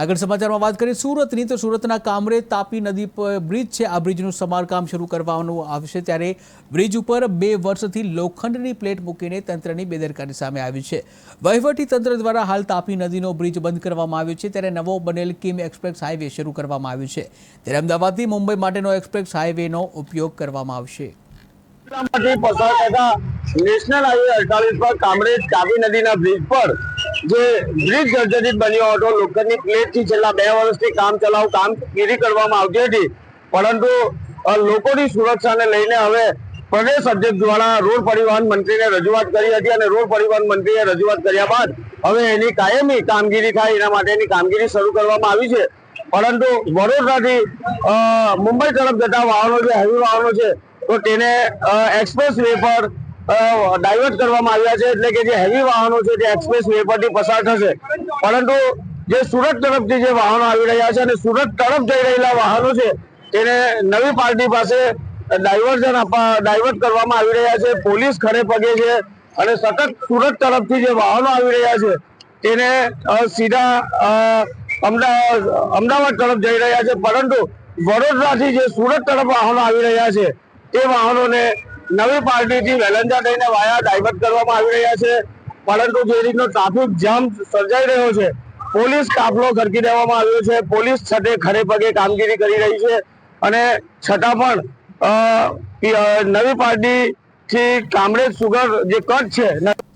આગળ સમાચારમાં વાત કરીએ, સુરતની તો સુરતના કામરે તાપી નદી પર બ્રિજ છે. આ બ્રિજનું સમારકામ શરૂ કરવાનું આવશે ત્યારે બ્રિજ ઉપર બે વર્ષથી લોખંડની પ્લેટ મૂકીને તંત્રની બેદરકારી સામે આવી છે. વહીવટી તંત્ર દ્વારા હાલ તાપી નદીનો બ્રિજ બંધ કરવામાં આવ્યો છે. ત્યારે નવો બનેલ કિમ એક્સપ્રેસ હાઈવે શરૂ કરવામાં આવ્યો છે. ત્યારે અમદાવાદથી મુંબઈ માટેનો એક્સપ્રેસ હાઈવેનો ઉપયોગ કરવામાં આવશે. નેશનલ હાઈવે અડતાલીસ પર કામરેજ તાપી નદીના બ્રિજ પર જે બ્રિજ જર્જરિત બન્યો હતો, લોખંડની પ્લેટથી છેલ્લા બે વર્ષથી કામ ચલાવ કામગીરી કરવામાં આવતી હતી. પરંતુ લોકોની સુરક્ષાને લઈને હવે પ્રદેશ અધ્યક્ષ દ્વારા રોડ પરિવહન મંત્રીને રજૂઆત કરી હતી અને રોડ પરિવહન મંત્રીએ રજૂઆત કર્યા બાદ હવે એની કાયમી કામગીરી થાય, એના માટેની કામગીરી શરૂ કરવામાં આવી છે. પરંતુ, વડોદરાથી મુંબઈ તરફ જતા વાહનો, જે હેવી વાહનો છે, તો તેને એક્સપ્રેસ વે પર ડાયવર્ટ કરવામાં આવ્યા છે એટલે કે જે હેવી વાહનો છે તે એક્સપ્રેસ વે પરથી પસાર થશે. પરંતુ જે સુરત તરફથી જે વાહનો આવી રહ્યા છે અને સુરત તરફ જઈ રહેલા વાહનો છે, તેને નવી પાર્ટી પાસે ડાયવર્ઝન ડાયવર્ટ કરવામાં આવી રહ્યા છે. પોલીસ ખરે પગે છે અને સતત સુરત તરફથી જે વાહનો આવી રહ્યા છે, તેને સીધા અમદાવાદ અમદાવાદ તરફ જઈ રહ્યા છે. પરંતુ વડોદરાથી જે સુરત તરફ વાહનો આવી રહ્યા છે, તે વાહનોને નવી પાર્ટીથી વેલંજા થઈને વાયા ડાયવર્ટ કરવામાં આવી રહ્યા છે. પરંતુ જે રીતનો ટ્રાફિક જામ સર્જાઈ રહ્યો છે, પોલીસ કાફલો ખરકી દેવામાં આવ્યો છે. પોલીસ છતે ખરે પગે કામગીરી કરી રહી છે અને છતાં પણ નવી પાર્ટીથી કામરેજ સુગર જે કટ છે